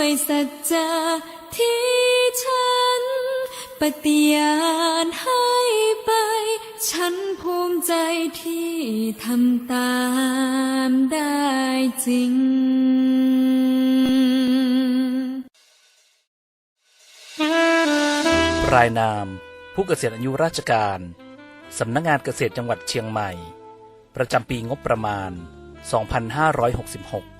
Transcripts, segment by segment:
ด้วยสัจจะที่ฉัน ปฏิญาณให้ไป ฉันภูมิใจที่ทำตามได้จริง รายนาม ผู้เกษียณอายุราชการ สำนักงงานเกษตรจังหวัดเชียงใหม่ ประจำปีงบประมาณ 2566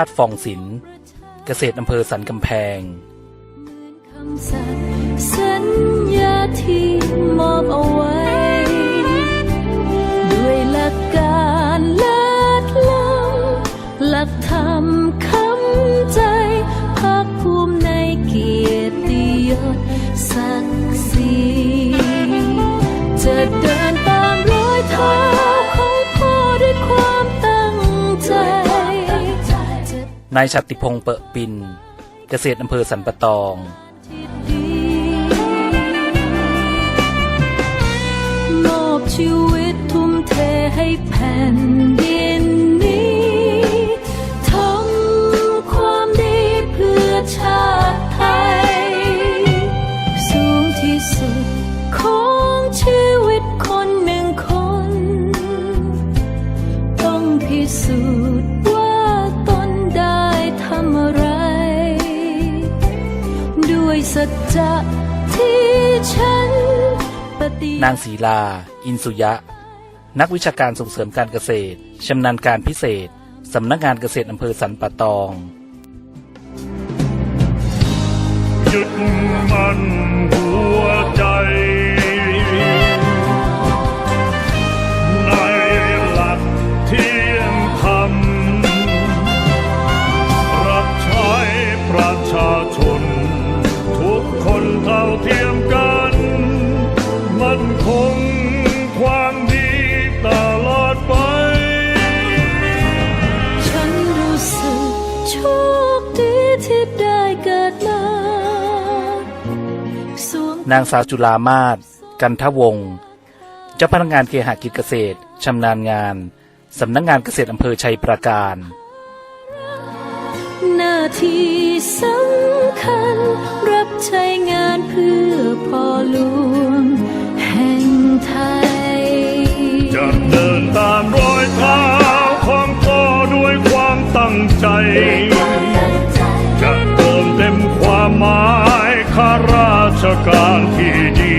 าติชาติฟองศิลป์เกษตรอำเภอสันกำแพง สัญญาที่มอบเอาไว้ ด้วยหลักการเลิศล้ำหลักธรรมคำใจภาคภูมิในเกียรติยศศักดิ์ศรี นายชัติพงษ์เปะปิน เกษตรอำเภอสันปะตอง มอบชีวิตทุ่มเทให้แผ่นดินนี้ทำความดีเพื่อชาติไทย สูงที่สุดของชีวิตคนหนึ่งคน ต้องพิสูจน์ ด้วยสัจจะที่ฉันปฏินางศรีลา อินสุยะ นักวิชาการส่งเสริมการเกษตร ชำนาญการพิเศษ สำนักงานเกษตรอำเภอสันปะตอง ยึดมัน คงความดีตลอดไป ฉันรู้สึกโชคดีที่ได้เกิดมาสวมนางสาวจุลามาศกันทวงศ์เจ้าพนักงานเคหกิจเกษตรชำนาญงาน สำนักงานเกษตรอำเภอชัยประการ หน้าที่สำคัญ รับใช้งานเพื่อ ราชการที่ดี